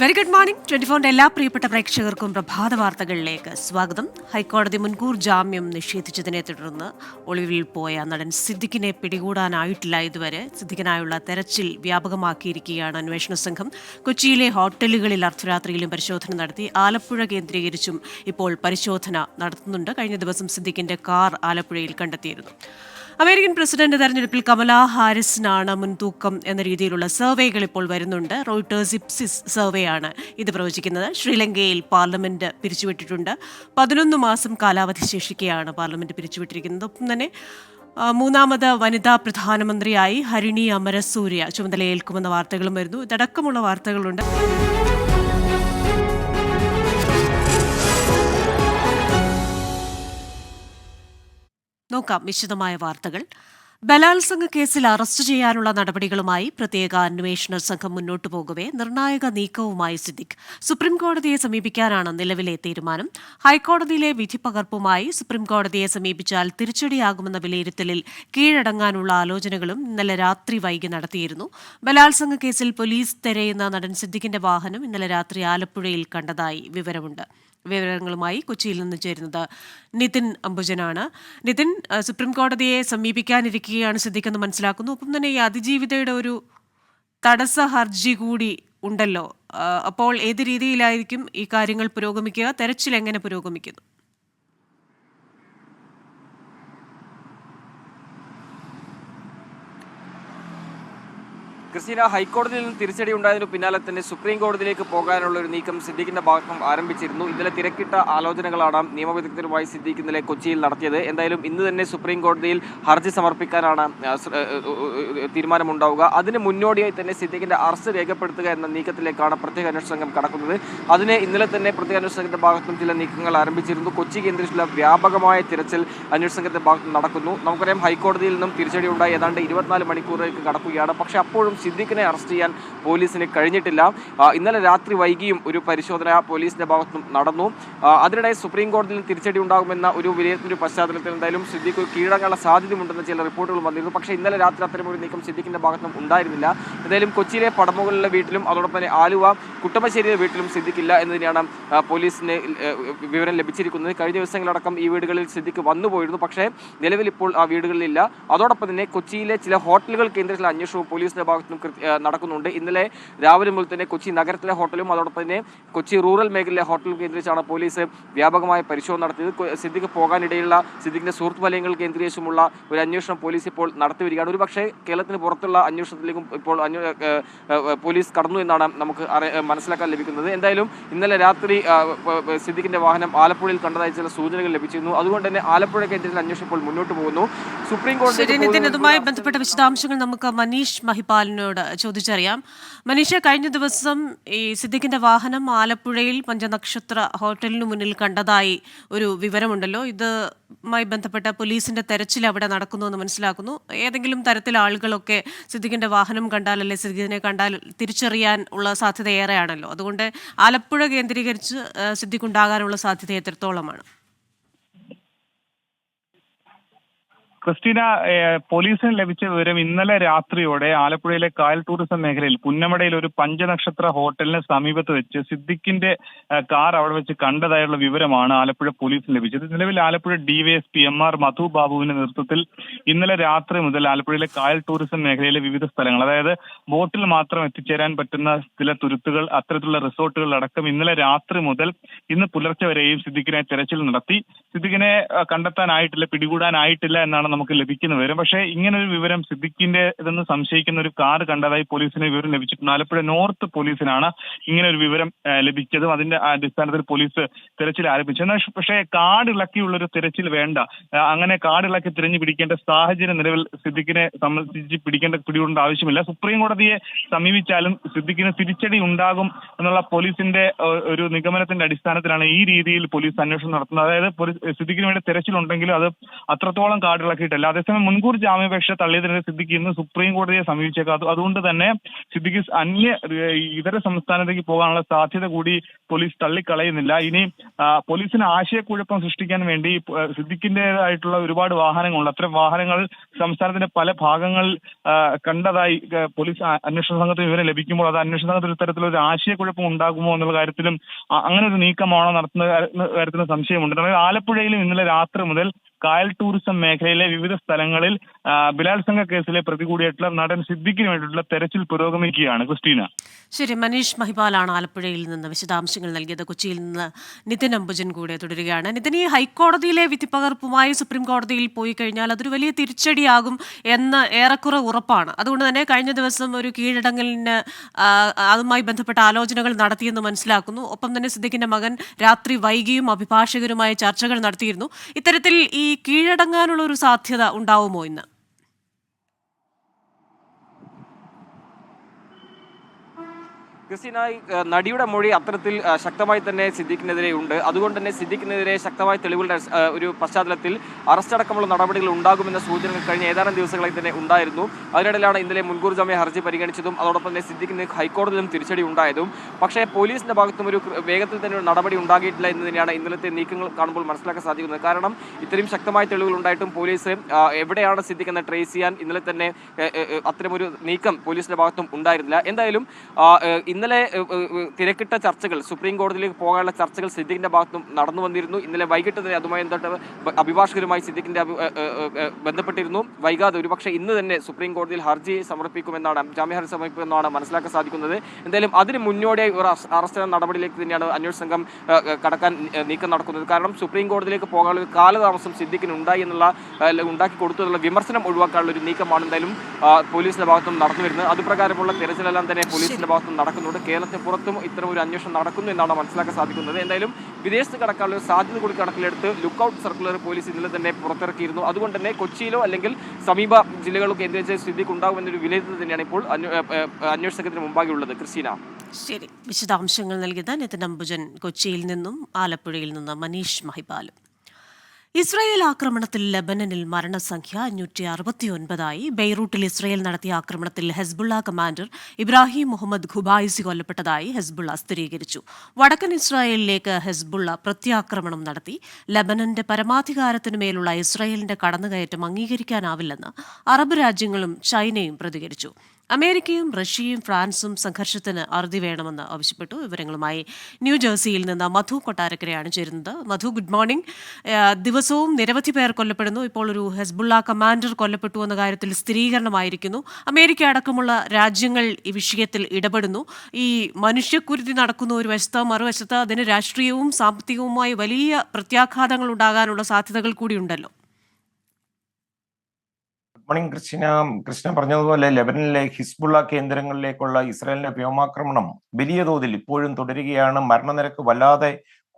Very good morning twenty ഫോറിന്റെ എല്ലാ പ്രിയപ്പെട്ട പ്രേക്ഷകർക്കും പ്രഭാത വാർത്തകളിലേക്ക് സ്വാഗതം. ഹൈക്കോടതി മുൻകൂർ ജാമ്യം നിഷേധിച്ചതിനെ തുടർന്ന് ഒളിവിൽ പോയ നടൻ സിദ്ദിഖിനെ പിടികൂടാനായിട്ടില്ല ഇതുവരെ. സിദ്ദിഖിനായുള്ള തെരച്ചിൽ വ്യാപകമാക്കിയിരിക്കുകയാണ് അന്വേഷണ സംഘം. കൊച്ചിയിലെ ഹോട്ടലുകളിൽ അർദ്ധരാത്രിയിലും പരിശോധന നടത്തി ആലപ്പുഴ കേന്ദ്രീകരിച്ചും ഇപ്പോൾ പരിശോധന നടത്തുന്നുണ്ട്. കഴിഞ്ഞ ദിവസം സിദ്ദിഖിന്റെ കാർ ആലപ്പുഴയിൽ കണ്ടെത്തിയിരുന്നു. അമേരിക്കൻ പ്രസിഡന്റ് തെരഞ്ഞെടുപ്പിൽ കമലാ ഹാരിസിനാണ് മുൻതൂക്കം എന്ന രീതിയിലുള്ള സർവേകൾ ഇപ്പോൾ വരുന്നുണ്ട്. റോയിട്ടേഴ്സ് ഇപ്സിസ് സർവേയാണ് ഇത് പ്രവചിക്കുന്നത്. ശ്രീലങ്കയിൽ പാർലമെന്റ് പിരിച്ചുവിട്ടിട്ടുണ്ട്. പതിനൊന്ന് മാസം കാലാവധി ശേഷിക്കെയാണ് പാർലമെന്റ് പിരിച്ചുവിട്ടിരിക്കുന്നത്. ഒപ്പം തന്നെ മൂന്നാമത് വനിതാ പ്രധാനമന്ത്രിയായി ഹരിണി അമരസൂര്യ ചുമതലയേൽക്കുമെന്ന വാർത്തകളും വരുന്നു. ഇതടക്കമുള്ള വാർത്തകളുണ്ട്. നോക്കാം വിശദമായ വാർത്തകൾ. ബലാത്സംഗ കേസിൽ അറസ്റ്റ് ചെയ്യാനുള്ള നടപടികളുമായി പ്രത്യേക അന്വേഷണ സംഘം മുന്നോട്ടു പോകവെ നിർണായക നീക്കവുമായി സിദ്ദിഖ്. സുപ്രീംകോടതിയെ സമീപിക്കാനാണ് നിലവിലെ തീരുമാനം. ഹൈക്കോടതിയിലെ വിധി പകർപ്പുമായി സുപ്രീംകോടതിയെ സമീപിച്ചാൽ തിരിച്ചടിയാകുമെന്ന വിലയിരുത്തലിൽ കീഴടങ്ങാനുള്ള ആലോചനകളും ഇന്നലെ രാത്രി വൈകി നടത്തിയിരുന്നു. ബലാത്സംഗ കേസിൽ പോലീസ് തെരയുന്ന നടൻ സിദ്ദിഖിന്റെ വാഹനം ഇന്നലെ രാത്രി ആലപ്പുഴയിൽ കണ്ടതായി വിവരമുണ്ട്. വിവരങ്ങളുമായി കൊച്ചിയിൽ നിന്ന് ചേരുന്നത് നിതിൻ അംബുജനാണ്. നിതിൻ സുപ്രീം കോടതിയെ സമീപിക്കാനിരിക്കുകയാണ് സിദ്ദിഖെന്ന് മനസ്സിലാക്കുന്നു. ഒപ്പം തന്നെ ഈ അതിജീവിതയുടെ ഒരു തടസ്സ ഹർജി കൂടി ഉണ്ടല്ലോ. അപ്പോൾ ഏത് രീതിയിലായിരിക്കും ഈ കാര്യങ്ങൾ പുരോഗമിക്കുക? തെരച്ചിൽ എങ്ങനെ പുരോഗമിക്കുന്നു? ക്രിസ്റ്റീന ഹൈക്കോടതിയിൽ നിന്ന് തിരിച്ചടി ഉണ്ടായതിനു പിന്നാലെ തന്നെ സുപ്രീം കോടതിയിലേക്ക് പോകാനുള്ള ഒരു നീക്കം സിദ്ദീഖിന്റെ ഭാഗം ആരംഭിച്ചിരുന്നു. ഇന്നലെ തിരക്കിട്ട ആലോചനകളാണ് നിയമവിദഗ്ധരുമായി സിദ്ദീഖ് ഇന്നലെ കൊച്ചിയിൽ നടത്തിയത്. എന്തായാലും ഇന്ന് തന്നെ സുപ്രീം കോടതിയിൽ ഹർജി സമർപ്പിക്കാനാണ് തീരുമാനമുണ്ടാവുക. അതിന് മുന്നോടിയായി തന്നെ സിദ്ദീഖിന്റെ അറസ്റ്റ് രേഖപ്പെടുത്തുക എന്ന നീക്കത്തിലേക്കാണ് പ്രത്യേക അന്വേഷണ സംഘം കടക്കുന്നത്. അതിന് ഇന്നലെ തന്നെ പ്രത്യേക അന്വേഷണ സംഘത്തിന്റെ ഭാഗത്തും ചില നീക്കങ്ങൾ ആരംഭിച്ചിരുന്നു. കൊച്ചി കേന്ദ്രീകരിച്ചുള്ള വ്യാപകമായ തിരച്ചിൽ അന്വേഷണ സംഘത്തിന്റെ ഭാഗത്ത് നടക്കുന്നു. നമുക്കറിയാം ഹൈക്കോടതിയിൽ നിന്നും തിരിച്ചടി ഉണ്ടായി. ഏതാണ്ട് ഇരുപത്തിനാല് മണിക്കൂറിലേക്ക് കടക്കുകയാണ്. പക്ഷേ അപ്പോഴും സിദ്ദിഖിനെ അറസ്റ്റ് ചെയ്യാൻ പോലീസിന് കഴിഞ്ഞിട്ടില്ല. ഇന്നലെ രാത്രി വൈകിയും ഒരു പരിശോധന പോലീസിന്റെ ഭാഗത്തും നടന്നു. അതിനിടെ സുപ്രീം കോടതിയിൽ തിരിച്ചടി ഉണ്ടാകുമെന്ന ഒരു വിലയിരുത്തിന്റെ പശ്ചാത്തലത്തിൽ എന്തായാലും സിദ്ദിഖ് കീഴടങ്ങാനുള്ള സാധ്യതയുണ്ടെന്ന് ചില റിപ്പോർട്ടുകൾ വന്നിരുന്നു. പക്ഷേ ഇന്നലെ രാത്രി അത്തരം ഒരു നീക്കം സിദ്ദിഖിന്റെ ഭാഗത്തും ഉണ്ടായിരുന്നില്ല. എന്തായാലും കൊച്ചിയിലെ പടമുകളിലെ വീട്ടിലും അതോടൊപ്പം തന്നെ ആലുവ കുട്ടമശ്ശേരിയിലെ വീട്ടിലും സിദ്ദിഖില്ല എന്നതിനാണ് പോലീസിന് വിവരം ലഭിച്ചിരിക്കുന്നത്. കഴിഞ്ഞ ദിവസങ്ങളടക്കം ഈ വീടുകളിൽ സിദ്ദിഖ് വന്നുപോയിരുന്നു പക്ഷേ നിലവിൽ ഇപ്പോൾ ആ വീടുകളിലില്ല. അതോടൊപ്പം തന്നെ കൊച്ചിയിലെ ചില ഹോട്ടലുകൾ കേന്ദ്രത്തിലെ അന്വേഷണവും പോലീസിന്റെ ഭാഗത്തുനിന്നും നടക്കുന്നുണ്ട്. ഇന്നലെ രാവിലെ മുതൽ തന്നെ കൊച്ചി നഗരത്തിലെ ഹോട്ടലും അതോടൊപ്പം തന്നെ കൊച്ചി റൂറൽ മേഖലയിലെ ഹോട്ടൽ കേന്ദ്രീകരിച്ചാണ് പോലീസ് വ്യാപകമായ പരിശോധന നടത്തിയത്. സിദ്ദിഖ് പോകാനിടയുള്ള സിദ്ദിഖിന്റെ സുഹൃത്ത് വലയങ്ങൾ കേന്ദ്രീകരിച്ചുമുള്ള ഒരു അന്വേഷണം പോലീസ് ഇപ്പോൾ നടത്തി വരികയാണ് ഒരുപക്ഷെ കേരളത്തിന് പുറത്തുള്ള അന്വേഷണത്തിലേക്കും ഇപ്പോൾ പോലീസ് കടന്നു എന്നാണ് നമുക്ക് മനസ്സിലാക്കാൻ ലഭിക്കുന്നത്. എന്തായാലും ഇന്നലെ രാത്രി സിദ്ദിഖിന്റെ വാഹനം ആലപ്പുഴയിൽ കണ്ടതായി ചില സൂചനകൾ ലഭിച്ചിരുന്നു. അതുകൊണ്ട് തന്നെ ആലപ്പുഴ കേന്ദ്രത്തിൽ അന്വേഷണം ഇപ്പോൾ മുന്നോട്ട് പോകുന്നു. സുപ്രീം കോടതി ഇതുമായി ബന്ധപ്പെട്ട വിശദാംശങ്ങൾ നമുക്ക് മനീഷ് മഹിപാലിനോട് ചോദിച്ചറിയാം. മനീഷ കഴിഞ്ഞ ദിവസം ഈ സിദ്ദിഖിന്റെ വാഹനം ആലപ്പുഴയിൽ പഞ്ചനക്ഷത്ര ഹോട്ടലിന് മുന്നിൽ കണ്ടതായി ഒരു വിവരമുണ്ടല്ലോ. ഇതുമായി ബന്ധപ്പെട്ട പോലീസിന്റെ തെരച്ചിൽ അവിടെ നടക്കുന്നു എന്ന് മനസ്സിലാക്കുന്നു. ഏതെങ്കിലും തരത്തിൽ ആളുകളൊക്കെ സിദ്ദിഖിന്റെ വാഹനം കണ്ടാൽ അല്ലെ സിദ്ദിഖിനെ കണ്ടാൽ തിരിച്ചറിയാൻ ഉള്ള സാധ്യത ഏറെയാണല്ലോ. അതുകൊണ്ട് ആലപ്പുഴ കേന്ദ്രീകരിച്ച് സിദ്ദിഖ് ഉണ്ടാകാനുള്ള സാധ്യത എത്രത്തോളമാണ്? ക്രിസ്റ്റീന പോലീസിന് ലഭിച്ച വിവരം ഇന്നലെ രാത്രിയോടെ ആലപ്പുഴയിലെ കായൽ ടൂറിസം മേഖലയിൽ പുന്നമടയിൽ ഒരു പഞ്ചനക്ഷത്ര ഹോട്ടലിന് സമീപത്ത് വെച്ച് സിദ്ദിഖിന്റെ കാർ അവിടെ വെച്ച് കണ്ടതായുള്ള വിവരമാണ് ആലപ്പുഴ പോലീസിന് ലഭിച്ചത്. നിലവിൽ Alappuzha DYSP M R Madhu ബാബുവിന്റെ നേതൃത്വത്തിൽ ഇന്നലെ രാത്രി മുതൽ ആലപ്പുഴയിലെ കായൽ ടൂറിസം മേഖലയിലെ വിവിധ സ്ഥലങ്ങൾ അതായത് ബോട്ടിൽ മാത്രം എത്തിച്ചേരാൻ പറ്റുന്ന ചില തുരുത്തുകൾ അത്തരത്തിലുള്ള റിസോർട്ടുകൾ അടക്കം ഇന്നലെ രാത്രി മുതൽ ഇന്ന് പുലർച്ചെ വരെയും സിദ്ദിഖിനെ തെരച്ചിൽ നടത്തി. സിദ്ദിഖിനെ കണ്ടെത്താനായിട്ടില്ല പിടികൂടാനായിട്ടില്ല എന്നാണ് നമുക്ക് ലഭിക്കുന്ന. വിവരം പക്ഷേ ഇങ്ങനെ ഒരു വിവരം സിദ്ദിഖിന്റെ ഇതെന്ന് സംശയിക്കുന്ന ഒരു കാർ കണ്ടതായി പോലീസിന് വിവരം ലഭിച്ചിട്ടുണ്ട്. ആലപ്പുഴ നോർത്ത് പോലീസിനാണ് ഇങ്ങനെ ഒരു വിവരം ലഭിച്ചതും അതിന്റെ അടിസ്ഥാനത്തിൽ പോലീസ് തിരച്ചിൽ ആരംഭിച്ചു. എന്നാൽ പക്ഷേ കാടിളക്കിയുള്ള ഒരു തിരച്ചിൽ വേണ്ട. അങ്ങനെ അങ്ങനെ കാടിളക്കി തിരഞ്ഞു പിടിക്കേണ്ട സാഹചര്യം നിലവിൽ സിദ്ദിഖിനെ സംബന്ധിച്ച് പിടിക്കേണ്ട പിടികൊണ്ട് ആവശ്യമില്ല. സുപ്രീം കോടതിയെ സമീപിച്ചാലും സിദ്ദിഖിന് തിരിച്ചടി ഉണ്ടാകും എന്നുള്ള പോലീസിന്റെ ഒരു നിഗമനത്തിന്റെ അടിസ്ഥാനത്തിലാണ് ഈ രീതിയിൽ പോലീസ് അന്വേഷണം നടത്തുന്നത്. അതായത് സിദ്ദിഖിന് വേണ്ടി തിരച്ചിലുണ്ടെങ്കിലും അത് അത്രത്തോളം കാടിളക്കി ഹാജരാക്കിയിട്ടില്ല അതേസമയം മുൻകൂർ ജാമ്യാപേക്ഷ തള്ളിയതിനെതിരെ സിദ്ദിഖ് ഇന്ന് സുപ്രീം കോടതിയെ സമീപിച്ചേക്കാം. അതുകൊണ്ട് തന്നെ സിദ്ദിഖ് അന്യ ഇതര സംസ്ഥാനത്തേക്ക് പോകാനുള്ള സാധ്യത കൂടി പോലീസ് തള്ളിക്കളയുന്നില്ല. ഇനി പോലീസിന് ആശയക്കുഴപ്പം സൃഷ്ടിക്കാൻ വേണ്ടി സിദ്ദിഖിന്റേതായിട്ടുള്ള ഒരുപാട് വാഹനങ്ങളുണ്ട്. അത്തരം വാഹനങ്ങൾ സംസ്ഥാനത്തിന്റെ പല ഭാഗങ്ങൾ കണ്ടതായി പോലീസ് അന്വേഷണ സംഘത്തിന് വിവരം ലഭിക്കുമ്പോൾ അത് അന്വേഷണ സംഘത്തിൽ ഇത്തരത്തിലൊരു ആശയക്കുഴപ്പം ഉണ്ടാകുമോ എന്നുള്ള കാര്യത്തിലും അങ്ങനെ ഒരു നീക്കമാണോ നടത്തുന്ന കാര്യത്തിന് സംശയമുണ്ട്. ആലപ്പുഴയിലും ഇന്നലെ രാത്രി മുതൽ കായൽ ടൂറിസം മേഖലയിലെ വിവിധ സ്ഥലങ്ങളിൽ ബലാത്സംഗ കേസിലെ പ്രതി കൂടിയായിട്ടുള്ള നടൻ സിദ്ദിഖിന് വേണ്ടിയിട്ടുള്ള തെരച്ചിൽ പുരോഗമിക്കുകയാണ് ക്രിസ്റ്റീന. ശരി മനീഷ് മഹിപാലാണ് ആലപ്പുഴയിൽ നിന്ന് വിശദാംശങ്ങൾ നൽകിയത്. കൊച്ചിയിൽ നിന്ന് നിതിൻ അംബുജൻ കൂടെ തുടരുകയാണ്. നിതിൻ ഈ ഹൈക്കോടതിയിലെ വിധിപ്പകർപ്പുമായി സുപ്രീം കോടതിയിൽ പോയി കഴിഞ്ഞാൽ അതൊരു വലിയ തിരിച്ചടിയാകും എന്ന് ഏറെക്കുറെ ഉറപ്പാണ്. അതുകൊണ്ട് തന്നെ കഴിഞ്ഞ ദിവസം ഒരു കീഴടങ്ങലിന് അതുമായി ബന്ധപ്പെട്ട ആലോചനകൾ നടത്തിയെന്ന് മനസ്സിലാക്കുന്നു. ഒപ്പം തന്നെ സിദ്ദിഖിന്റെ മകൻ രാത്രി വൈകിയും അഭിഭാഷകരുമായി ചർച്ചകൾ നടത്തിയിരുന്നു. ഇത്തരത്തിൽ ഈ കീഴടങ്ങാനുള്ള ഒരു സാധ്യത ഉണ്ടാവുമോ ഇന്ന്? ക്രിസ്റ്റീന ഈ, ഏഹ്, നടിയുടെ മൊഴി അത്തരത്തിൽ ശക്തമായി തന്നെ സിദ്ദിഖിനെതിരെ ഉണ്ട്. അതുകൊണ്ട് തന്നെ സിദ്ദിഖിനെതിരെ ശക്തമായ തെളിവുകളുടെ ഒരു പശ്ചാത്തലത്തിൽ അറസ്റ്റ് അടക്കമുള്ള നടപടികൾ ഉണ്ടാകുമെന്ന സൂചനകൾ കഴിഞ്ഞ ഏതാനും ദിവസങ്ങളായി തന്നെ ഉണ്ടായിരുന്നു. അതിനിടയിലാണ് ഇന്നലെ മുൻകൂർ ജാമ്യ ഹർജി പരിഗണിച്ചതും അതോടൊപ്പം തന്നെ സിദ്ദിഖിന് ഹൈക്കോടതിയിലും തിരിച്ചടി ഉണ്ടായതും. പക്ഷേ പോലീസിന്റെ ഭാഗത്തും ഒരു വേഗത്തിൽ തന്നെ ഒരു നടപടി ഉണ്ടാകിയിട്ടില്ല എന്ന് തന്നെയാണ് ഇന്നലത്തെ നീക്കങ്ങൾ കാണുമ്പോൾ മനസ്സിലാക്കാൻ സാധിക്കുന്നത്. കാരണം ഇത്രയും ശക്തമായ തെളിവുകൾ ഉണ്ടായിട്ടും പോലീസ് എവിടെയാണ് സിദ്ദിഖ് എന്ന് ട്രേസ് ചെയ്യാൻ ഇന്നലെ തന്നെ അത്തരമൊരു നീക്കം പോലീസിന്റെ ഭാഗത്തും ഉണ്ടായിരുന്നില്ല. എന്തായാലും ഇന്നലെ തിരക്കിട്ട ചർച്ചകൾ സുപ്രീം കോടതിയിലേക്ക് പോകാനുള്ള ചർച്ചകൾ സിദ്ദിഖിന്റെ ഭാഗത്തും നടന്നു വന്നിരുന്നു. ഇന്നലെ വൈകിട്ട് തന്നെ അതുമായി ബന്ധപ്പെട്ട് അഭിഭാഷകരുമായി സിദ്ദിഖിന്റെ ബന്ധപ്പെട്ടിരുന്നു. വൈകാതെ ഒരുപക്ഷെ ഇന്ന് തന്നെ സുപ്രീം കോടതിയിൽ ഹർജി സമർപ്പിക്കുമെന്നാണ് ജാമ്യ ഹർജി സമർപ്പിക്കുമെന്നാണ് മനസ്സിലാക്കാൻ സാധിക്കുന്നത്. എന്തായാലും അതിന് മുന്നോടിയായി ഒരു അറ- അറസ്റ്റ് നടപടിയിലേക്ക് തന്നെയാണ് അന്വേഷണ സംഘം കടക്കാൻ നീക്കം നടക്കുന്നത്. കാരണം സുപ്രീം കോടതിയിലേക്ക് പോകാനുള്ള ഒരു കാലതാമസം സിദ്ദിഖിന് ഉണ്ടായി എന്നുള്ള ഉണ്ടാക്കി കൊടുത്തു എന്നുള്ള വിമർശനം ഒഴിവാക്കാനുള്ള ഒരു നീക്കമാണ് എന്തായാലും പോലീസിന്റെ ഭാഗത്തും നടന്നു വരുന്നത്. അതുപ്രകാരമുള്ള തെരച്ചിലെല്ലാം തന്നെ പോലീസിന്റെ ഭാഗത്തും നടക്കുന്നുണ്ട് കേരളത്തിന് പുറത്തും ഇത്തരം ഒരു അന്വേഷണം നടക്കുന്നു എന്നാണ് മനസ്സിലാക്കാൻ സാധിക്കുന്നത്. എന്തായാലും വിദേശത്ത് കടക്കാനുള്ള സാധ്യത കൂടി കണക്കിലെടുത്ത് ലുക്കൌട്ട് സർക്കുലർ പോലീസ് ഇന്നലെ തന്നെ പുറത്തിറക്കിയിരുന്നു. അതുകൊണ്ട് തന്നെ കൊച്ചിയിലോ അല്ലെങ്കിൽ സമീപ ജില്ലകളോ കേന്ദ്രീകരിച്ച സ്ഥിതിക്ക് ഉണ്ടാകുമെന്നൊരു വിലയിരുത്തൽ തന്നെയാണ് ഇപ്പോൾ അന്വേഷണത്തിന് മുമ്പാകെ ഉള്ളത് ക്രിസ്റ്റീന. ശരി. വിശദാംശങ്ങൾ നൽകിയത് നിതിൻ അംബുജൻ കൊച്ചിയിൽ നിന്നും ആലപ്പുഴയിൽ നിന്നും മനീഷ് മഹിപാലും ഇസ്രായേൽ ആക്രമണത്തിൽ ലബനനിൽ മരണസംഖ്യ അഞ്ഞൂറ്റി അറുപത്തിയൊൻപതായി ബെയ്റൂട്ടിൽ ഇസ്രായേൽ നടത്തിയ ആക്രമണത്തിൽ Hezbollah commander Ibrahim Mohammed Qubaisi കൊല്ലപ്പെട്ടതായി ഹെസ്ബുള്ള സ്ഥിരീകരിച്ചു. വടക്കൻ ഇസ്രായേലിലേക്ക് ഹെസ്ബുള്ള പ്രത്യാക്രമണം നടത്തി. ലബനന്റെ പരമാധികാരത്തിനുമേലുള്ള ഇസ്രായേലിന്റെ കടന്നുകയറ്റം അംഗീകരിക്കാനാവില്ലെന്ന് അറബ് രാജ്യങ്ങളും ചൈനയും പ്രതികരിച്ചു. അമേരിക്കയും റഷ്യയും ഫ്രാൻസും സംഘർഷത്തിന് അറുതി വേണമെന്ന് ആവശ്യപ്പെട്ടു. വിവരങ്ങളുമായി ന്യൂജേഴ്സിയിൽ നിന്ന് മധു കൊട്ടാരക്കരയാണ് ചേരുന്നത്. മധു ഗുഡ് മോർണിംഗ് ദിവസവും നിരവധി പേർ കൊല്ലപ്പെടുന്നു. ഇപ്പോൾ ഒരു ഹെസ്ബുള്ള കമാൻഡർ കൊല്ലപ്പെട്ടു എന്ന കാര്യത്തിൽ സ്ഥിരീകരണമായിരിക്കുന്നു. അമേരിക്ക അടക്കമുള്ള രാജ്യങ്ങൾ ഈ വിഷയത്തിൽ ഇടപെടുന്നു. ഈ മനുഷ്യക്കുരുതി നടക്കുന്ന ഒരു വശത്ത് മറുവശത്ത് അതിന് രാഷ്ട്രീയവും സാമ്പത്തികവുമായി വലിയ പ്രത്യാഘാതങ്ങൾ ഉണ്ടാകാനുള്ള സാധ്യതകൾ കൂടിയുണ്ടല്ലോ മോർണിംഗ് കൃഷ്ണ കൃഷ്ണ പറഞ്ഞതുപോലെ ലെബനനിലെ ഹിസ്ബുള്ള കേന്ദ്രങ്ങളിലേക്കുള്ള ഇസ്രായേലിന്റെ വ്യോമാക്രമണം വലിയ തോതിൽ ഇപ്പോഴും തുടരുകയാണ്. മരണനിരക്ക് വല്ലാതെ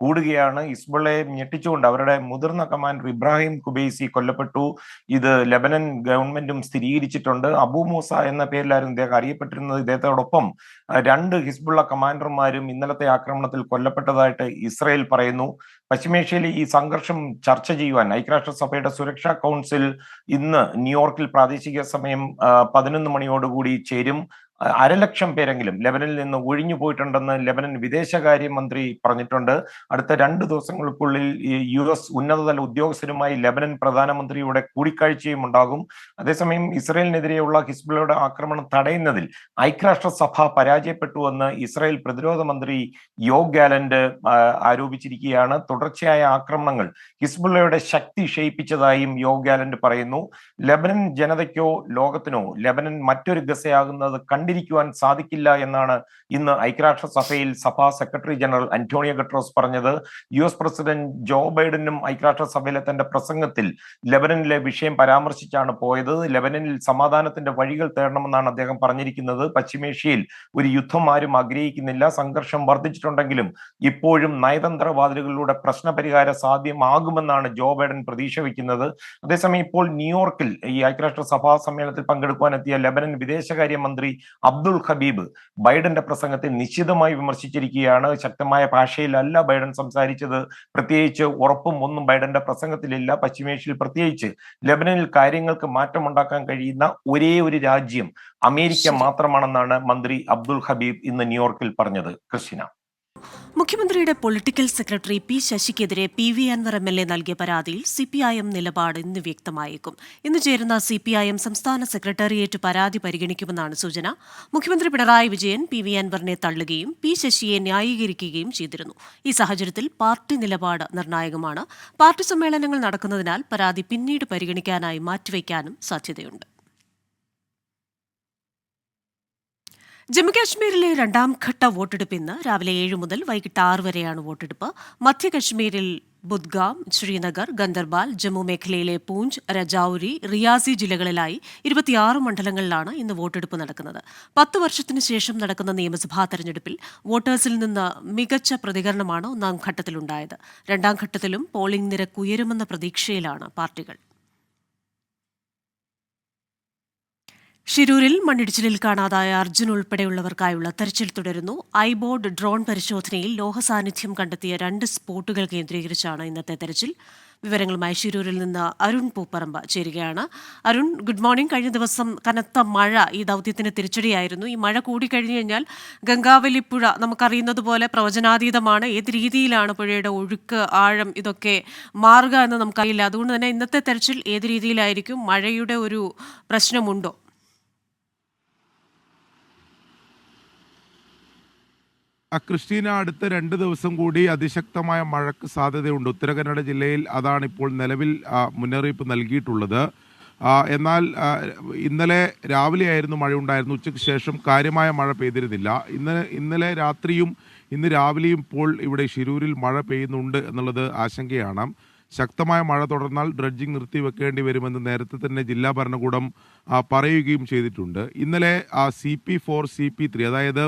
കൂടുകയാണ്. ഇസ്ബിളെ ഞെട്ടിച്ചുകൊണ്ട് അവരുടെ മുതിർന്ന കമാൻഡർ ഇബ്രാഹിം കുബൈസി കൊല്ലപ്പെട്ടു. ഇത് ലെബനൻ ഗവൺമെന്റും സ്ഥിരീകരിച്ചിട്ടുണ്ട്. അബു മൂസ എന്ന പേരിലായിരുന്നു ഇദ്ദേഹം അറിയപ്പെട്ടിരുന്നത്. ഇദ്ദേഹത്തോടൊപ്പം രണ്ട് ഹിസ്ബുള്ള കമാൻഡർമാരും ഇന്നലത്തെ ആക്രമണത്തിൽ കൊല്ലപ്പെട്ടതായിട്ട് ഇസ്രയേൽ പറയുന്നു. പശ്ചിമേഷ്യയിലെ ഈ സംഘർഷം ചർച്ച ചെയ്യുവാൻ ഐക്യരാഷ്ട്രസഭയുടെ സുരക്ഷാ കൗൺസിൽ ഇന്ന് ന്യൂയോർക്കിൽ പ്രാദേശിക സമയം പതിനൊന്ന് മണിയോടുകൂടി ചേരും. അരലക്ഷം പേരെങ്കിലും ലെബനിൽ നിന്ന് ഒഴിഞ്ഞു പോയിട്ടുണ്ടെന്ന് ലെബനൻ വിദേശകാര്യമന്ത്രി പറഞ്ഞിട്ടുണ്ട്. അടുത്ത രണ്ട് ദിവസങ്ങൾക്കുള്ളിൽ യു എസ് ഉന്നതതല ഉദ്യോഗസ്ഥരുമായി ലെബനൻ പ്രധാനമന്ത്രിയുടെ കൂടിക്കാഴ്ചയും ഉണ്ടാകും. അതേസമയം ഇസ്രയേലിനെതിരെയുള്ള ഹിസ്ബുള്ളയുടെ ആക്രമണം തടയുന്നതിൽ ഐക്യരാഷ്ട്രസഭ പരാജയപ്പെട്ടുവെന്ന് ഇസ്രായേൽ പ്രതിരോധ മന്ത്രി യോഗ് ഗാലന്റ് ആരോപിച്ചിരിക്കുകയാണ്. തുടർച്ചയായ ആക്രമണങ്ങൾ ഹിസ്ബുള്ളയുടെ ശക്തി ക്ഷയിപ്പിച്ചതായും യോഗ് ഗാലന്റ് പറയുന്നു. ലെബനൻ ജനതയ്ക്കോ ലോകത്തിനോ ലെബനൻ മറ്റൊരു ഗസയാകുന്നത് കണ്ടിരിക്കുവാൻ സാധിക്കില്ല എന്നാണ് ഇന്ന് ഐക്യരാഷ്ട്രസഭയിൽ സഭാ സെക്രട്ടറി ജനറൽ അന്റോണിയോ ഗട്രോസ് പറഞ്ഞത്. യു എസ് പ്രസിഡന്റ് ജോ ബൈഡനും ഐക്യരാഷ്ട്ര സഭയിലെ തന്റെ പ്രസംഗത്തിൽ ലെബനനിലെ വിഷയം പരാമർശിച്ചാണ് പോയത്. ലെബനനിൽ സമാധാനത്തിന്റെ വഴികൾ തേടണമെന്നാണ് അദ്ദേഹം പറഞ്ഞിരിക്കുന്നത്. പശ്ചിമേഷ്യയിൽ ഒരു യുദ്ധം ആരും ആഗ്രഹിക്കുന്നില്ല. സംഘർഷം വർദ്ധിച്ചിട്ടുണ്ടെങ്കിലും ഇപ്പോഴും നയതന്ത്രവാദികളിലൂടെ പ്രശ്നപരിഹാര സാധ്യമാകുമെന്നാണ് ജോ ബൈഡൻ പ്രതീക്ഷ വയ്ക്കുന്നത് അതേസമയം ഇപ്പോൾ ന്യൂയോർക്കിൽ ഈ ഐക്യരാഷ്ട്ര സഭാ സമ്മേളനത്തിൽ പങ്കെടുക്കുവാനെത്തിയ ലെബനൻ വിദേശകാര്യമന്ത്രി അബ്ദുൾ ഹബീബ് ബൈഡന്റെ പ്രസംഗത്തെ നിശ്ചിതമായി വിമർശിച്ചിരിക്കുകയാണ്. ശക്തമായ ഭാഷയിലല്ല ബൈഡൻ സംസാരിച്ചത്. പ്രത്യേകിച്ച് ഉറപ്പും ഒന്നും ബൈഡന്റെ പ്രസംഗത്തിലില്ല. പശ്ചിമേഷ്യയിൽ പ്രത്യേകിച്ച് ലബനനിൽ കാര്യങ്ങൾക്ക് മാറ്റമുണ്ടാക്കാൻ കഴിയുന്ന ഒരേ ഒരു രാജ്യം അമേരിക്ക മാത്രമാണെന്നാണ് മന്ത്രി അബ്ദുൾ ഹബീബ് ഇന്ന് ന്യൂയോർക്കിൽ പറഞ്ഞത്. ക്രിസ്റ്റിന. മുഖ്യമന്ത്രിയുടെ political secretary P ശശിക്കെതിരെ P V Anvar M L A നൽകിയ പരാതിയിൽ സി പി ഐ എം നിലപാട് ഇന്ന് വ്യക്തമായേക്കും. ഇന്ന് ചേരുന്ന സി പി ഐ എം സംസ്ഥാന സെക്രട്ടേറിയറ്റ് പരാതി പരിഗണിക്കുമെന്നാണ് സൂചന. മുഖ്യമന്ത്രി പിണറായി വിജയൻ പി വി അൻവറിനെ തള്ളുകയും പി ശശിയെ ന്യായീകരിക്കുകയും ചെയ്തിരുന്നു. ഈ സാഹചര്യത്തിൽ പാർട്ടി നിലപാട് നിർണായകമാണ്. പാർട്ടി സമ്മേളനങ്ങൾ നടക്കുന്നതിനാൽ പരാതി പിന്നീട് പരിഗണിക്കാനായി മാറ്റിവെക്കാനും സാധ്യതയുണ്ട്. ജമ്മുകാശ്മീരിലെ രണ്ടാം ഘട്ട വോട്ടെടുപ്പ് ഇന്ന് രാവിലെ ഏഴ് മുതൽ വൈകിട്ട് ആറ് വരെയാണ് വോട്ടെടുപ്പ്. മധ്യ കശ്മീരിൽ ബുദ്ഗാം ശ്രീനഗർ ഗന്ദർബാൽ ജമ്മു മേഖലയിലെ പൂഞ്ച് രജൌരി റിയാസി ജില്ലകളിലായി ഇരുപത്തിയാറ് മണ്ഡലങ്ങളിലാണ് ഇന്ന് വോട്ടെടുപ്പ് നടക്കുന്നത്. പത്ത് വർഷത്തിനു ശേഷം നടക്കുന്ന നിയമസഭാ തെരഞ്ഞെടുപ്പിൽ വോട്ടേഴ്സിൽ നിന്ന് മികച്ച പ്രതികരണമാണ് ഒന്നാം ഘട്ടത്തിലുണ്ടായത്. രണ്ടാം ഘട്ടത്തിലും പോളിംഗ് നിരക്ക് ഉയരുമെന്ന പ്രതീക്ഷയിലാണ് പാർട്ടികൾ. ഷിരൂരിൽ മണ്ണിടിച്ചിലിൽ കാണാതായ അർജുൻ ഉൾപ്പെടെയുള്ളവർക്കായുള്ള തെരച്ചിൽ തുടരുന്നു. ഐബോർഡ് ഡ്രോൺ പരിശോധനയിൽ ലോഹ സാന്നിധ്യം കണ്ടെത്തിയ രണ്ട് സ്പോട്ടുകൾ കേന്ദ്രീകരിച്ചാണ് ഇന്നത്തെ തെരച്ചിൽ. വിവരങ്ങളുമായി ഷിരൂരിൽ നിന്ന് അരുൺ പൂപ്പറമ്പ് ചേരുകയാണ്. Arun good morning. കഴിഞ്ഞ ദിവസം കനത്ത മഴ ഈ ദൗത്യത്തിന് തിരിച്ചടിയായിരുന്നു. ഈ മഴ കൂടിക്കഴിഞ്ഞു കഴിഞ്ഞാൽ ഗംഗാവലിപ്പുഴ നമുക്കറിയുന്നത് പോലെ പ്രവചനാതീതമാണ്. ഏത് രീതിയിലാണ് പുഴയുടെ ഒഴുക്ക് ആഴം ഇതൊക്കെ മാറുക എന്ന് നമുക്കറിയില്ല. അതുകൊണ്ട് തന്നെ ഇന്നത്തെ തെരച്ചിൽ ഏത് രീതിയിലായിരിക്കും? മഴയുടെ ഒരു പ്രശ്നമുണ്ടോ ആ, ക്രിസ്റ്റീന അടുത്ത രണ്ട് ദിവസം കൂടി അതിശക്തമായ മഴയ്ക്ക് സാധ്യതയുണ്ട്. ഉത്തര കന്നഡ ജില്ലയിൽ അതാണ് ഇപ്പോൾ നിലവിൽ മുന്നറിയിപ്പ് നൽകിയിട്ടുള്ളത്. എന്നാൽ ഇന്നലെ രാവിലെ ആയിരുന്നു മഴ ഉണ്ടായിരുന്നു ഉച്ചയ്ക്ക് ശേഷം കാര്യമായ മഴ പെയ്തിരുന്നില്ല. ഇന്ന് ഇന്നലെ രാത്രിയും ഇന്ന് രാവിലെയും ഇപ്പോൾ ഇവിടെ ഷിരൂരിൽ മഴ പെയ്യുന്നുണ്ട് എന്നുള്ളത് ആശങ്കയാണ്. ശക്തമായ മഴ തുടർന്നാൽ ഡ്രഡ്ജിംഗ് നിർത്തിവെക്കേണ്ടി വരുമെന്ന് നേരത്തെ തന്നെ ജില്ലാ ഭരണകൂടം പറയുകയും ചെയ്തിട്ടുണ്ട്. ഇന്നലെ C P four C P three അതായത്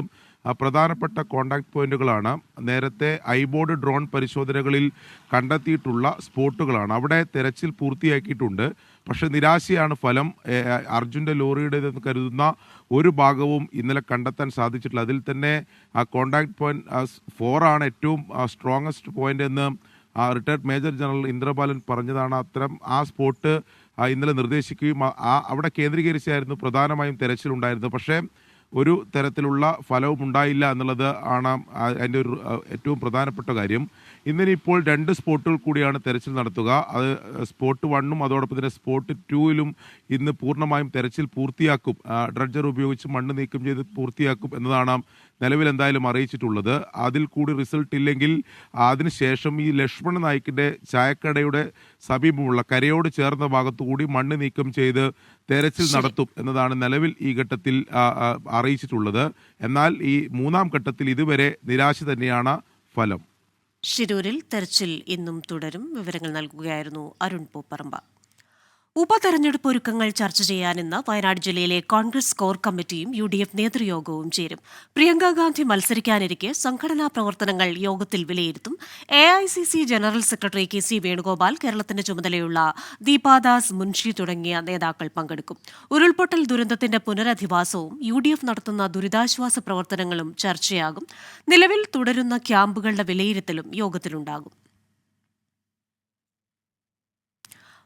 പ്രധാനപ്പെട്ട കോണ്ടാക്ട് പോയിന്റുകളാണ് നേരത്തെ ഐബോർഡ് ഡ്രോൺ പരിശോധനകളിൽ കണ്ടെത്തിയിട്ടുള്ള സ്പോട്ടുകളാണ്. അവിടെ തെരച്ചിൽ പൂർത്തിയാക്കിയിട്ടുണ്ട്. പക്ഷേ നിരാശയാണ് ഫലം. അർജുന്റെ ലോറിയുടേതെന്ന് കരുതുന്ന ഒരു ഭാഗവും ഇന്നലെ കണ്ടെത്താൻ സാധിച്ചിട്ടില്ല. അതിൽ തന്നെ ആ കോണ്ടാക്ട് പോയിന്റ് ഫോർ ആണ് ഏറ്റവും സ്ട്രോങ്ങസ്റ്റ് പോയിന്റ് എന്ന് റിട്ടയർഡ് മേജർ ജനറൽ ഇന്ദ്രബാലൻ പറഞ്ഞതാണ്. അത്തരം ആ സ്പോട്ട് ഇന്നലെ നിർദ്ദേശിക്കുകയും അവിടെ കേന്ദ്രീകരിച്ചായിരുന്നു പ്രധാനമായും തെരച്ചിലുണ്ടായിരുന്നത്. പക്ഷേ ഒരു തരത്തിലുള്ള ഫലവും ഉണ്ടായില്ല എന്നുള്ളത് ആണ് അതിന്റെ ഒരു ഏറ്റവും പ്രധാനപ്പെട്ട കാര്യം. ഇന്നലെ ഇപ്പോൾ രണ്ട് സ്പോട്ടുകൾ കൂടിയാണ് തെരച്ചിൽ നടത്തുക. അത് സ്പോട്ട് വണ്ണും അതോടൊപ്പം തന്നെ സ്പോട്ട് ടൂവിലും ഇന്ന് പൂർണമായും തെരച്ചിൽ പൂർത്തിയാക്കും. ഡ്രഡ്ജർ ഉപയോഗിച്ച് മണ്ണ് നീക്കം ചെയ്ത് പൂർത്തിയാക്കും എന്നതാണ് നിലവിൽ എന്തായാലും അറിയിച്ചിട്ടുള്ളത്. അതിൽ കൂടി റിസൾട്ട് ഇല്ലെങ്കിൽ അതിനുശേഷം ഈ ലക്ഷ്മണ നായ്ക്കിന്റെ ചായക്കടയുടെ സമീപമുള്ള കരയോട് ചേർന്ന ഭാഗത്തുകൂടി മണ്ണ് നീക്കം ചെയ്ത് തെരച്ചിൽ നടത്തും എന്നതാണ് നിലവിൽ ഈ ഘട്ടത്തിൽ അറിയിച്ചിട്ടുള്ളത്. എന്നാൽ ഈ മൂന്നാം ഘട്ടത്തിൽ ഇതുവരെ നിരാശ തന്നെയാണ് ഫലം. ഷിരൂരിൽ തെരച്ചിൽ ഇന്നും തുടരും. വിവരങ്ങൾ നൽകുകയായിരുന്നു അരുൺ പൂപ്പറമ്പ. ഉപതെരഞ്ഞെടുപ്പ് ഒരുക്കങ്ങൾ ചർച്ച ചെയ്യാൻ ഇന്ന് വയനാട് ജില്ലയിലെ കോൺഗ്രസ് കോർ കമ്മിറ്റിയും യു ഡി എഫ് നേതൃയോഗവും ചേരും. പ്രിയങ്ക ഗാന്ധി മത്സരിക്കാനിരിക്കെ സംഘടനാ പ്രവർത്തനങ്ങൾ യോഗത്തിൽ വിലയിരുത്തും. A general secretary K C Venugopal കേരളത്തിന്റെ ചുമതലയുള്ള ദീപാദാസ് മുൻഷി തുടങ്ങിയ നേതാക്കൾ പങ്കെടുക്കും. ഉരുൾപൊട്ടൽ ദുരന്തത്തിന്റെ പുനരധിവാസവും യു ഡി എഫ് നടത്തുന്ന ദുരിതാശ്വാസ പ്രവർത്തനങ്ങളും ചർച്ചയാകും. നിലവിൽ തുടരുന്ന ക്യാമ്പുകളുടെ വിലയിരുത്തലും യോഗത്തിലുണ്ടാകും.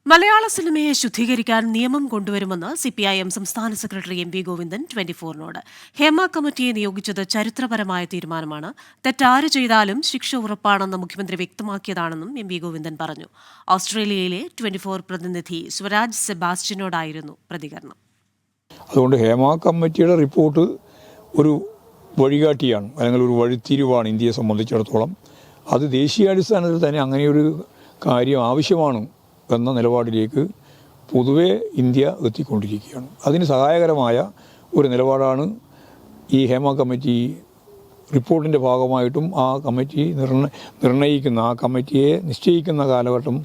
മലയാള സിനിമയെ ശുദ്ധീകരിക്കാൻ നിയമം കൊണ്ടുവരുമെന്ന് സി പി ഐ എം സംസ്ഥാന secretary M V Govindan twenty ഫോറിനോട്. Hema കമ്മിറ്റിയെ നിയോഗിച്ചത് ചരിത്രപരമായ തീരുമാനമാണ്. തെറ്റാര് ചെയ്താലും ശിക്ഷ ഉറപ്പാണെന്ന് മുഖ്യമന്ത്രി വ്യക്തമാക്കിയതാണെന്നും എം വി ഗോവിന്ദൻ പറഞ്ഞു. ഓസ്ട്രേലിയയിലെ ട്വന്റി ഫോർ പ്രതിനിധി സ്വരാജ് സെബാസ്റ്റ്യനോടായിരുന്നു പ്രതികരണം. അതുകൊണ്ട് ഹേമ കമ്മിറ്റിയുടെ റിപ്പോർട്ട് ഒരു വഴികാട്ടിയാണ് അല്ലെങ്കിൽ ഒരു വഴിത്തിരിവാണ് ഇന്ത്യയെ സംബന്ധിച്ചിടത്തോളം. അത് ദേശീയാടിസ്ഥാനത്തിൽ തന്നെ അങ്ങനെയൊരു കാര്യം ആവശ്യമാണ് എന്ന നിലപാടിലേക്ക് പൊതുവെ ഇന്ത്യ എത്തിക്കൊണ്ടിരിക്കുകയാണ്. അതിന് സഹായകരമായ ഒരു നിലപാടാണ് ഈ ഹേമ കമ്മിറ്റി റിപ്പോർട്ടിന്റെ ഭാഗമായിട്ടും ആ കമ്മിറ്റി നിർണ നിർണയിക്കുന്ന ആ കമ്മിറ്റിയെ നിശ്ചയിക്കുന്ന കാലഘട്ടം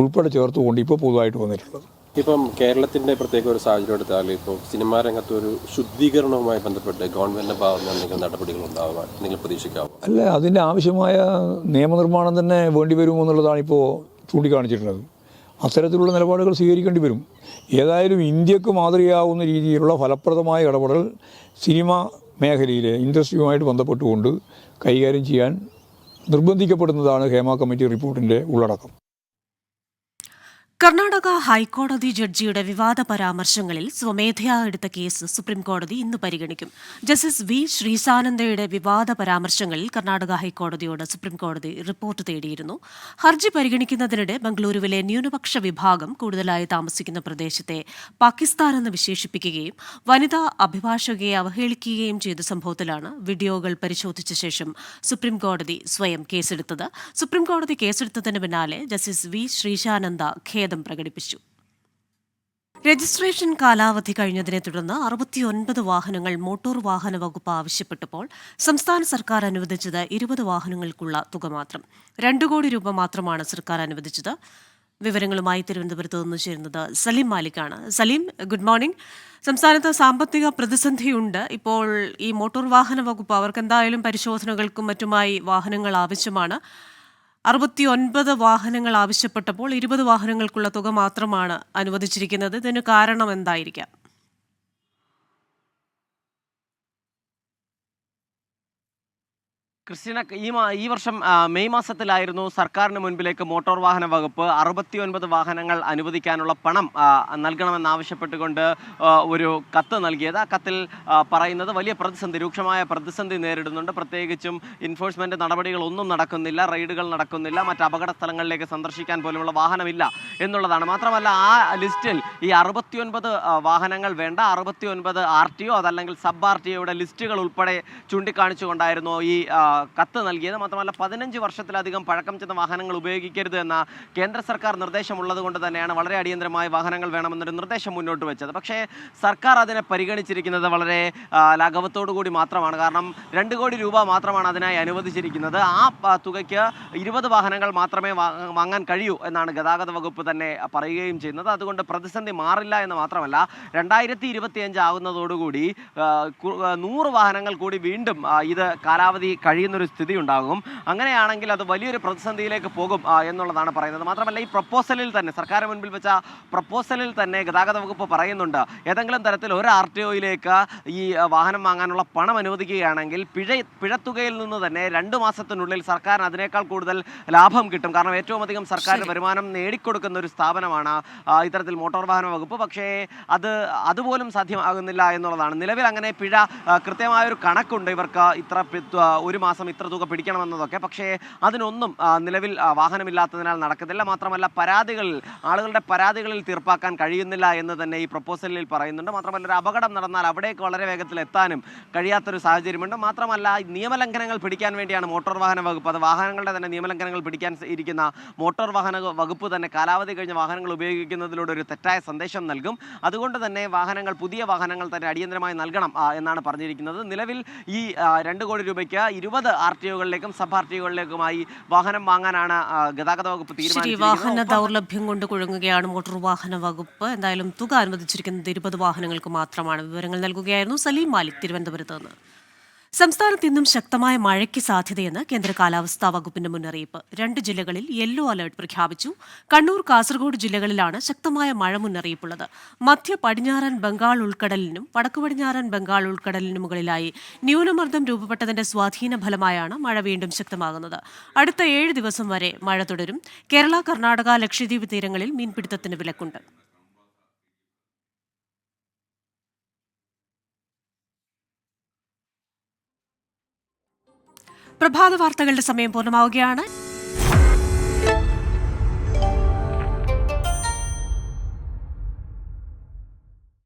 ഉൾപ്പെടെ ചേർത്തുകൊണ്ട് ഇപ്പോൾ പൊതുവായിട്ട് വന്നിട്ടുള്ളത്. ഇപ്പം കേരളത്തിന്റെ പ്രത്യേക ഒരു സാഹചര്യം എടുത്താൽ ഇപ്പോൾ സിനിമാ രംഗത്ത് ഒരു ശുദ്ധീകരണവുമായി ബന്ധപ്പെട്ട് ഗവൺമെന്റിന്റെ ഭാഗത്ത് നിന്ന് എന്തെങ്കിലും നടപടികൾ ഉണ്ടാവാൻ നിങ്ങൾ പ്രതീക്ഷിക്കാമോ അല്ല അതിന്റെ ആവശ്യമായ നിയമനിർമ്മാണം തന്നെ വേണ്ടി വരുമോ എന്നുള്ളതാണ് ഇപ്പോൾ ചൂണ്ടിക്കാണിച്ചിട്ടുള്ളത്. അത്തരത്തിലുള്ള നിലപാടുകൾ സ്വീകരിക്കേണ്ടി വരും. ഏതായാലും ഇന്ത്യയ്ക്ക് മാതൃകയാവുന്ന രീതിയിലുള്ള ഫലപ്രദമായ ഇടപെടൽ സിനിമ മേഖലയിലെ ഇൻഡസ്ട്രിയുമായിട്ട് ബന്ധപ്പെട്ടുകൊണ്ട് കൈകാര്യം ചെയ്യാൻ നിർബന്ധിക്കപ്പെടുന്നതാണ് ഹേമ കമ്മിറ്റി റിപ്പോർട്ടിന്റെ ഉള്ളടക്കം. കർണാടക ഹൈക്കോടതി ജഡ്ജിയുടെ വിവാദ പരാമർശങ്ങളിൽ സ്വമേധയാ എടുത്ത കേസ് സുപ്രീംകോടതി ഇന്ന് പരിഗണിക്കും. ജസ്റ്റിസ് വി ശ്രീസാനന്ദയുടെ വിവാദ പരാമർശങ്ങളിൽ കർണാടക ഹൈക്കോടതിയോട് സുപ്രീംകോടതി റിപ്പോർട്ട് തേടിയിരുന്നു. ഹർജി പരിഗണിക്കുന്നതിനിടെ ബംഗളൂരുവിലെ ന്യൂനപക്ഷ വിഭാഗം കൂടുതലായി താമസിക്കുന്ന പ്രദേശത്തെ പാകിസ്ഥാൻ എന്ന് വിശേഷിപ്പിക്കുകയും വനിതാ അഭിഭാഷകയെ അവഹേളിക്കുകയും ചെയ്ത സംഭവത്തിലാണ് വീഡിയോകൾ പരിശോധിച്ച ശേഷം സുപ്രീംകോടതി സ്വയം കേസെടുത്തത്. സുപ്രീംകോടതി കേസെടുത്തതിന് പിന്നാലെ ജസ്റ്റിസ് വി ശ്രീശാനന്ദ ഖേദം പ്രകടിപ്പിച്ചു. രജിസ്ട്രേഷൻ കാലാവധി കഴിഞ്ഞതിനെ തുടർന്ന് അറുപത്തിയൊൻപത് വാഹനങ്ങൾ മോട്ടോർ വാഹന വകുപ്പ് ആവശ്യപ്പെട്ടപ്പോൾ സംസ്ഥാന സർക്കാർ അനുവദിച്ചത് ഇരുപത് വാഹനങ്ങൾക്കുള്ള തുക മാത്രം. രണ്ടു കോടി രൂപ മാത്രമാണ് സർക്കാർ അനുവദിച്ചത്. വിവരങ്ങളുമായി തിരുവനന്തപുരത്ത് നിന്ന് ചേരുന്നത് സലീം മാലിക്കാണ്. Saleem good morning. സംസ്ഥാനത്ത് സാമ്പത്തിക പ്രതിസന്ധിയുണ്ട്. ഇപ്പോൾ ഈ മോട്ടോർ വാഹന വകുപ്പ് അവർക്ക് എന്തായാലും പരിശോധനകൾക്കും മറ്റുമായി വാഹനങ്ങൾ ആവശ്യമാണ്. അറുപത്തിയൊൻപത് വാഹനങ്ങൾ ആവശ്യപ്പെട്ടപ്പോൾ ഇരുപത് വാഹനങ്ങൾക്കുള്ള തുക മാത്രമാണ് അനുവദിച്ചിരിക്കുന്നത്. ഇതിന് കാരണം എന്തായിരിക്കാം? ക്രിസ്റ്റീന ഈ ഈ വർഷം മെയ് മാസത്തിലായിരുന്നു സർക്കാരിന് മുൻപിലേക്ക് മോട്ടോർ വാഹന വകുപ്പ് അറുപത്തി ഒൻപത് വാഹനങ്ങൾ അനുവദിക്കാനുള്ള പണം നൽകണമെന്നാവശ്യപ്പെട്ടുകൊണ്ട് ഒരു കത്ത് നൽകിയത്. ആ കത്തിൽ പറയുന്നത് വലിയ പ്രതിസന്ധി രൂക്ഷമായ പ്രതിസന്ധി നേരിടുന്നുണ്ട്. പ്രത്യേകിച്ചും എൻഫോഴ്സ്മെന്റ് നടപടികളൊന്നും നടക്കുന്നില്ല റെയ്ഡുകൾ നടക്കുന്നില്ല മറ്റ് അപകട സ്ഥലങ്ങളിലേക്ക് സന്ദർശിക്കാൻ പോലുമുള്ള വാഹനമില്ല എന്നുള്ളതാണ്. മാത്രമല്ല ആ ലിസ്റ്റിൽ ഈ അറുപത്തിയൊൻപത് വാഹനങ്ങൾ വേണ്ട അറുപത്തി ഒൻപത് ആർ ടി ഒ അതല്ലെങ്കിൽ സബ് ആർ ടി ഒയുടെ ലിസ്റ്റുകൾ ഉൾപ്പെടെ ചൂണ്ടിക്കാണിച്ചുകൊണ്ടായിരുന്നു ഈ കത്ത് നൽകിയത്. മാത്രമല്ല പതിനഞ്ച് വർഷത്തിലധികം പഴക്കം ചെന്ന വാഹനങ്ങൾ ഉപയോഗിക്കരുത് എന്ന കേന്ദ്ര സർക്കാർ നിർദ്ദേശമുള്ളത് കൊണ്ട് തന്നെയാണ് വളരെ അടിയന്തരമായി വാഹനങ്ങൾ വേണമെന്നൊരു നിർദ്ദേശം മുന്നോട്ട് വെച്ചത്. പക്ഷേ സർക്കാർ അതിനെ പരിഗണിച്ചിരിക്കുന്നത് വളരെ ലാഘവത്തോടു കൂടി മാത്രമാണ്. കാരണം രണ്ട് കോടി രൂപ മാത്രമാണ് അതിനായി അനുവദിച്ചിരിക്കുന്നത്. ആ തുകയ്ക്ക് ഇരുപത് വാഹനങ്ങൾ മാത്രമേ വാങ്ങാൻ കഴിയൂ എന്നാണ് ഗതാഗത വകുപ്പ് തന്നെ പറയുകയും ചെയ്യുന്നത്. അതുകൊണ്ട് പ്രതിസന്ധി മാറില്ല എന്ന് മാത്രമല്ല രണ്ടായിരത്തി ഇരുപത്തിയഞ്ച് ആകുന്നതോടുകൂടി നൂറ് വാഹനങ്ങൾ കൂടി വീണ്ടും ഇത് കാലാവധി കഴിയുന്നൊരു സ്ഥിതി ഉണ്ടാകും അങ്ങനെയാണെങ്കിൽ അത് വലിയൊരു പ്രതിസന്ധിയിലേക്ക് പോകും എന്നുള്ളതാണ് പറയുന്നത്. മാത്രമല്ല ഈ പ്രപ്പോസലിൽ തന്നെ സർക്കാർ മുൻപിൽ വെച്ച പ്രപ്പോസലിൽ തന്നെ ഗതാഗത വകുപ്പ് പറയുന്നുണ്ട് ഏതെങ്കിലും തരത്തിൽ ഒരു ആർ ടി ഒയിലേക്ക് ഈ വാഹനം വാങ്ങാനുള്ള പണം അനുവദിക്കുകയാണെങ്കിൽ പിഴ പിഴത്തുകയിൽ നിന്ന് തന്നെ രണ്ട് മാസത്തിനുള്ളിൽ സർക്കാർ അതിനേക്കാൾ കൂടുതൽ ലാഭം കിട്ടും. കാരണം ഏറ്റവും അധികം സർക്കാരിന് വരുമാനം നേടിക്കൊടുക്കുന്ന ഒരു സ്ഥാപനമാണ് ഇത്തരത്തിൽ മോട്ടോർ വാഹന വകുപ്പ്. പക്ഷേ അത് അതുപോലും സാധ്യമാകുന്നില്ല എന്നുള്ളതാണ്. നിലവിൽ അങ്ങനെ പിഴ കൃത്യമായൊരു കണക്കുണ്ട്. ഇവർക്ക് ഇത്ര ഒരു മാസം ഇത്ര തുക പിടിക്കണമെന്നതൊക്കെ. പക്ഷേ അതിനൊന്നും നിലവിൽ വാഹനമില്ലാത്തതിനാൽ നടക്കുന്നില്ല മാത്രമല്ല പരാതികളിൽ ആളുകളുടെ പരാതികളിൽ തീർപ്പാക്കാൻ കഴിയുന്നില്ല എന്ന് തന്നെ ഈ പ്രപ്പോസലിൽ പറയുന്നുണ്ട്. മാത്രമല്ല ഒരു അപകടം നടന്നാൽ അവിടേക്ക് വളരെ വേഗത്തിൽ എത്താനും കഴിയാത്തൊരു സാഹചര്യമുണ്ട്. മാത്രമല്ല നിയമലംഘനങ്ങൾ പിടിക്കാൻ വേണ്ടിയാണ് മോട്ടോർ വാഹന വകുപ്പ് അത് വാഹനങ്ങളുടെ തന്നെ നിയമലംഘനങ്ങൾ പിടിക്കാൻ ഇരിക്കുന്ന മോട്ടോർ വാഹന വകുപ്പ് തന്നെ കാലാവധി കഴിഞ്ഞ വാഹനങ്ങൾ ഉപയോഗിക്കുന്നതിലൂടെ ഒരു തെറ്റായ സന്ദേശം നൽകും. അതുകൊണ്ട് തന്നെ വാഹനങ്ങൾ പുതിയ വാഹനങ്ങൾ തന്നെ അടിയന്തരമായി നൽകണം എന്നാണ് പറഞ്ഞിരിക്കുന്നത്. നിലവിൽ ഈ രണ്ട് കോടി രൂപയ്ക്ക് ഇരുപത് ആർ ടി ഒകളിലേക്കും സബ് ആർ ടി ഒകളിലേക്കുമായി വാഹനം വാങ്ങാനാണ് ഗതാഗത വകുപ്പ് തീരുമാനിച്ചത് വാഹന ദൗർലഭ്യം കൊണ്ട് കുഴങ്ങുകയാണ് മോട്ടോർ വാഹന വകുപ്പ്. എന്തായാലും തുക അനുവദിച്ചിരിക്കുന്നത് ഇരുപത് വാഹനങ്ങൾക്ക് മാത്രമാണ്. വിവരങ്ങൾ നൽകുകയായിരുന്നു സലീം മാലിക് തിരുവനന്തപുരത്ത് നിന്ന്. സംസ്ഥാനത്ത് ഇന്നും ശക്തമായ മഴയ്ക്ക് സാധ്യതയെന്ന് കേന്ദ്ര കാലാവസ്ഥാ വകുപ്പിന്റെ മുന്നറിയിപ്പ്. രണ്ട് ജില്ലകളിൽ യെല്ലോ അലർട്ട് പ്രഖ്യാപിച്ചു. കണ്ണൂർ കാസർഗോഡ് ജില്ലകളിലാണ് ശക്തമായ മഴ മുന്നറിയിപ്പുള്ളത്. മധ്യ പടിഞ്ഞാറൻ ബംഗാൾ ഉൾക്കടലിനും വടക്കു പടിഞ്ഞാറൻ ബംഗാൾ ഉൾക്കടലിനും മുകളിലായി ന്യൂനമർദ്ദം രൂപപ്പെട്ടതിന്റെ സ്വാധീന ഫലമായാണ് മഴ വീണ്ടും ശക്തമാകുന്നത്. അടുത്ത ഏഴ് ദിവസം വരെ മഴ തുടരും. കേരള കർണാടക ലക്ഷദ്വീപ് തീരങ്ങളിൽ മീൻപിടുത്തത്തിന് വിലക്കുണ്ട്. പ്രഭാത വാർത്തകളുടെ സമയം പൂർണമാവുകയാണ്.